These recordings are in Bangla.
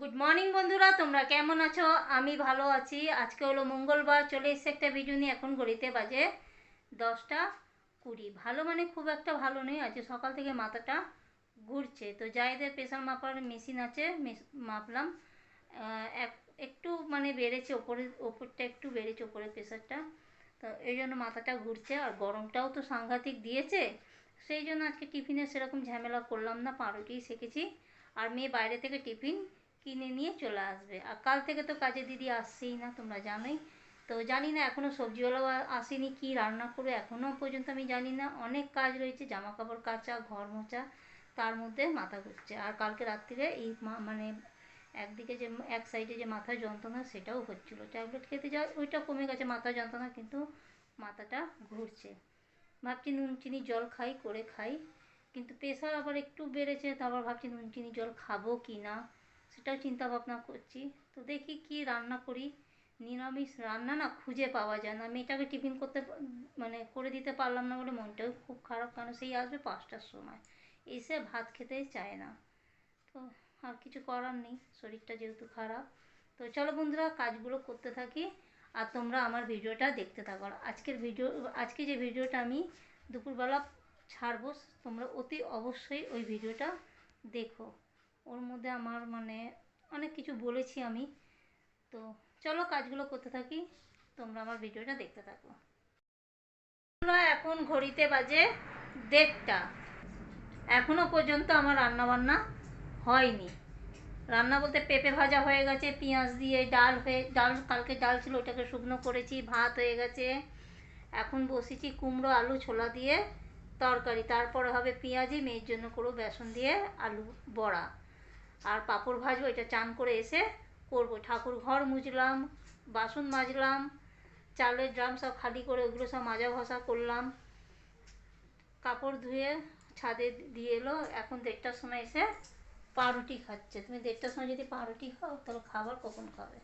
গুড মর্নিং বন্ধুরা, তোমরা কেমন আছো? আমি ভালো আছি। আজকে হলো মঙ্গলবার, চলে এসছে একটা ভিডিও নিয়ে। এখন ঘড়িতে বাজে দশটা কুড়ি। ভালো মানে খুব একটা ভালো নেই আজকে সকাল থেকে মাথাটা ঘুরছে। তো যাইদের প্রেশার মাপার মেশিন আছে মাপলাম। এক একটু মানে বেড়েছে ওপরে, ওপরটা একটু বেড়েছে ওপরে প্রেশারটা তো এই জন্য মাথাটা ঘুরছে। আর গরমটাও তো সাংঘাতিক দিয়েছে। সেই জন্য আজকে টিফিনে সেরকম ঝামেলা করলাম না, পাউরুটি শেখেছি আর মেয়ে বাইরে থেকে টিফিন কিনে নিয়ে চলে আসবে। আর কাল থেকে তো কাজে দিদি আসছেই না, তোমরা জানোই। তো জানি না এখনও সবজিওয়ালাও আসেনি, কি রান্না করবে এখনও পর্যন্ত আমি জানি না। অনেক কাজ রয়েছে জামা কাপড় কাচা, ঘর মোচা তার মধ্যে মাথা ঘুরছে। আর কালকে রাত্রিরে এই মানে একদিকে যে এক সাইডে যে মাথার যন্ত্রণা, সেটাও হচ্ছিল। ট্যাবলেট খেতে যা ওইটা কমে গেছে মাথার যন্ত্রণা, কিন্তু মাথাটা ঘুরছে। ভাবছি নুন, চিনি, জল খাই, করে খাই। কিন্তু প্রেশার আবার একটু বেড়েছে, তো আবার ভাবছি নুন, চিনি, জল খাব কি না? সেটাও চিন্তা ভাবনা করছি। তো দেখি কি রান্না করি। নিরামিষ রান্না না খুঁজে পাওয়া যায় না। মেয়েটাকে টিফিন করতে মানে করে দিতে পারলাম না বলে মনটাও খুব খারাপ কারণ সেই আসবে পাঁচটার সময়। এসে ভাত খেতে চায় না। তো আর কিছু করার নেই। শরীরটা যেহেতু খারাপ। তো চলো বন্ধুরা, কাজগুলো করতে থাকি। আর তোমরা আমার ভিডিওটা দেখতে থাকো। আজকের ভিডিও, আজকে যে ভিডিওটা আমি দুপুরবেলা ছাড়বো, তোমরা অতি অবশ্যই ওই ভিডিওটা দেখো। ওর মধ্যে আমার মানে অনেক কিছু বলেছি আমি। তো চলো কাজগুলো করতে থাকি, তোমরা আমার ভিডিওটা দেখতে থাকো। এখন ঘড়িতে বাজে দেড়টা। এখনও পর্যন্ত আমার রান্না বান্না হয়নি। রান্না বলতে পেঁপে ভাজা হয়ে গেছে, পেঁয়াজ দিয়ে ডাল হয়ে, ডাল কালকে ডাল ছিল, ওটাকে শুকনো করেছি, ভাত হয়ে গেছে। এখন বসেছি কুমড়ো, আলু, ছোলা দিয়ে তরকারি। তারপরে হবে পেঁয়াজি, মেয়ের জন্য করব বেসন দিয়ে আলু বড়া। আর পাঁপড় ভাজবো, এটা চান করে এসে করব। ঠাকুর ঘর মুছলাম বাসন মাজলাম, চালের ড্রাম সব খালি করে ওগুলো সব মাজা ঘষা করলাম। কাপড় ধুয়ে ছাদে দিয়ে এলো, এখন দেড়টার সময় এসে পাউরুটি খাচ্ছে। তুমি দেড়টার সময় যদি পাউরুটি খাও, তাহলে খাবার কখন খাবে?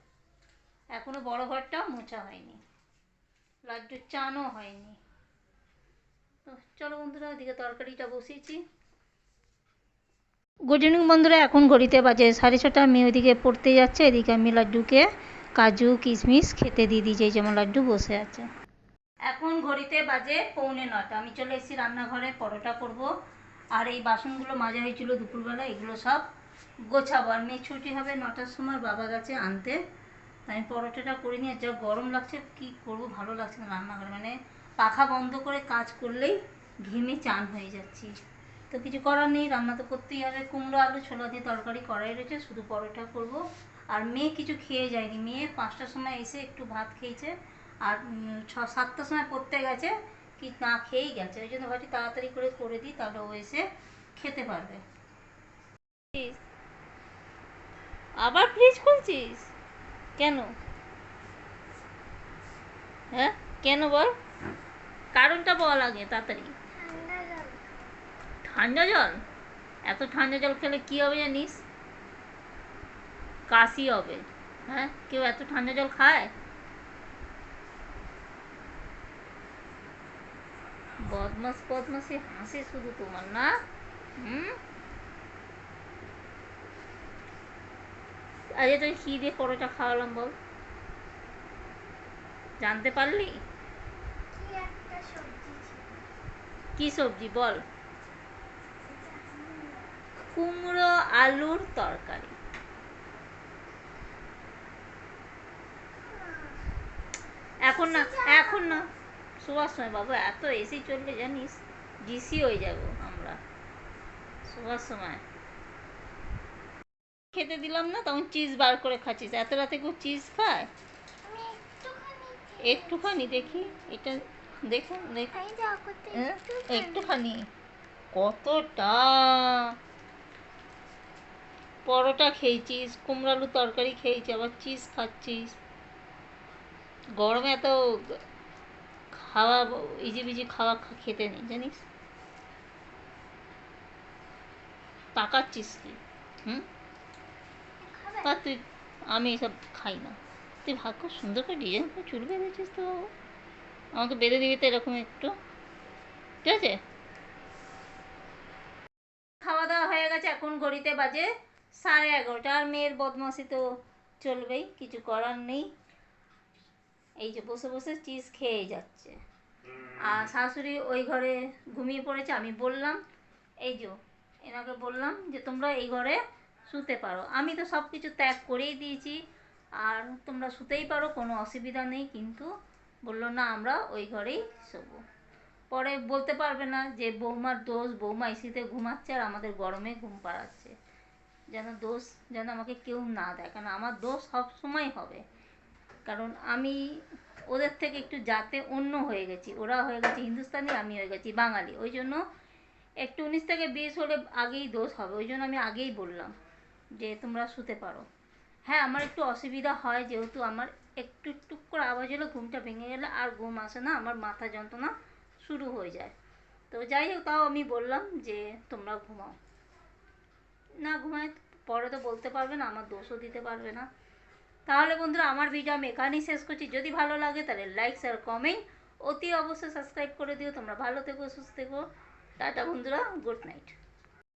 এখনও বড় ঘরটাও মোছা হয়নি। লাড্ডুর চানও হয়নি। তো চলো বন্ধুরা, ওদিকে তরকারিটা বসিয়েছি। গুড ইভিনিং বন্ধুরা। এখন ঘড়িতে বাজে সাড়ে ছটা। মেয়ে ওইদিকে পড়তে যাচ্ছে। এদিকে আমি লাড্ডুকে কাজু, কিশমিশ খেতে দিয়ে দিয়েছি যেমন লাড্ডু বসে আছে। এখন ঘড়িতে বাজে পৌনে নটা আমি চলে এসেছি রান্নাঘরে, পরোটা করব। আর এই বাসনগুলো মাজা হয়েছিল দুপুরবেলা, এগুলো সব গোছাবো। আর মেয়ে ছুটি হবে নটার সময়, বাবা গেছে আনতে। আমি পরোটাটা করে নিয়ে, যা গরম লাগছে, কি করব? ভালো লাগছে না রান্নাঘরে। মানে পাখা বন্ধ করে কাজ করলেই ঘেমে চান হয়ে যাচ্ছি। তো কিছু করার নেই, রান্না তো করতেই হবে। কুমড়ো, আলু, ছোলা দিয়ে তরকারি করাই রয়েছে, শুধু পরোটা করব। আর মেয়ে কিছু খেয়ে যায়নি। মেয়ে পাঁচটার সময় এসে একটু ভাত খেয়েছে। আর ছ, সাতটার সময় পড়তে গেছে, কি না খেয়েই গেছে। ওই জন্য ভাবছি তাড়াতাড়ি করে করে দিই, তাহলে ও এসে খেতে পারবে। আবার ফ্রিজ খুলছিস? কেন? হ্যাঁ? কেন বল? কারণটা বল আগে, তাড়াতাড়ি। ঠান্ডা জল? এত ঠান্ডা জল খেলে কি হবে জানিস? কাশি হবে। হ্যাঁ? কেউ এত ঠান্ডা জল খায়? বদমাস বদমাসি হাসি শুধু তোমার না? হুম? আজকে তুই কি দিয়ে পরোটা খাওয়ালাম বল? জানতে পারলি? কি সবজি বল? কুমড়ো আলুর তরকারি। এখন না এখন না। শোয়ার সময় বাবা এত এসি চললে জানিস? ডিসি হয়ে যাব আমরা। শোয়ার সময়। খেতে দিলাম না তখন চিজ বার করে খাচ্ছিস। এত রাতে কেউ চিজ খায়? একটুখানি দেখি এটা দেখুন দেখুন হ্যাঁ, একটুখানি। কতটা? পরোটা খেয়েছিস কুমড়ালু তরকারি খেয়েছি আবার চিজ খাচ্ছিস। গরমে এত খাওয়া ইজি বিজি খাওয়া খেতে নেই জানিস? তাকাচ্ছিস কি? হুম? তা তুই আমি এসব খাই না। তুই ভাগ খুব সুন্দর করে ডিজাইন করে চুল বেঁধেছিস তো আমাকে বেঁধে দিবি তো এরকম একটু। ঠিক আছে? খাওয়া দাওয়া হয়ে গেছে এখন ঘড়িতে বাজে সাড়ে এগারোটা। আর মেয়ের বদমাসি তো চলবেই কিছু করার নেই। এই যে বসে বসে চিজ খেয়ে যাচ্ছে। আর শাশুড়ি ওই ঘরে ঘুমিয়ে পড়েছে আমি বললাম এই যে এনাকে বললাম যে তোমরা এই ঘরে শুতে পারো। আমি তো সব কিছু ত্যাগ করেই দিয়েছি আর তোমরা শুতেই পারো কোনো অসুবিধা নেই। কিন্তু বলল না আমরা ওই ঘরেই শোবো। পরে বলতে পারবে না যে বৌমার দোষ বৌমা এসিতে ঘুমাচ্ছে আর আমাদের গরমে ঘুম পাড়াচ্ছে। যেন দোষ যেন আমাকে কেউ না দেয়। কারণ আমার দোষ সব সময় হবে। কারণ আমি ওদের থেকে একটু জাতে অন্য হয়ে গেছি। ওরা হয়ে গেছে হিন্দুস্তানি আমি হয়ে গেছি বাঙালি। ওই জন্য একটু উনিশ থেকে বিশ হলে আগেই দোষ হবে। ওই জন্য আমি আগেই বললাম যে তোমরা শুতে পারো। হ্যাঁ আমার একটু অসুবিধা হয় যেহেতু আমার একটু টুক করে আওয়াজ হলে, ঘুমটা ভেঙে গেলে আর ঘুম আসে না, আমার মাথা যন্ত্রণা শুরু হয়ে যায়। তো যাই হোক, তাও আমি বললাম যে তোমরা ঘুমাও। ঘুমায়, পরে তো বলতে পারবে না, আমার দোষও দিতে পারবে না। তাহলে বন্ধুরা, আমার ভিডিও আমি এখানেই শেষ করছি। যদি ভালো লাগে, তাহলে লাইক আর কমেন্ট অতি অবশ্যই সাবস্ক্রাইব করে দিও। তোমরা ভালো থেকো, সুস্থ থেকো। টাটা বন্ধুরা গুড নাইট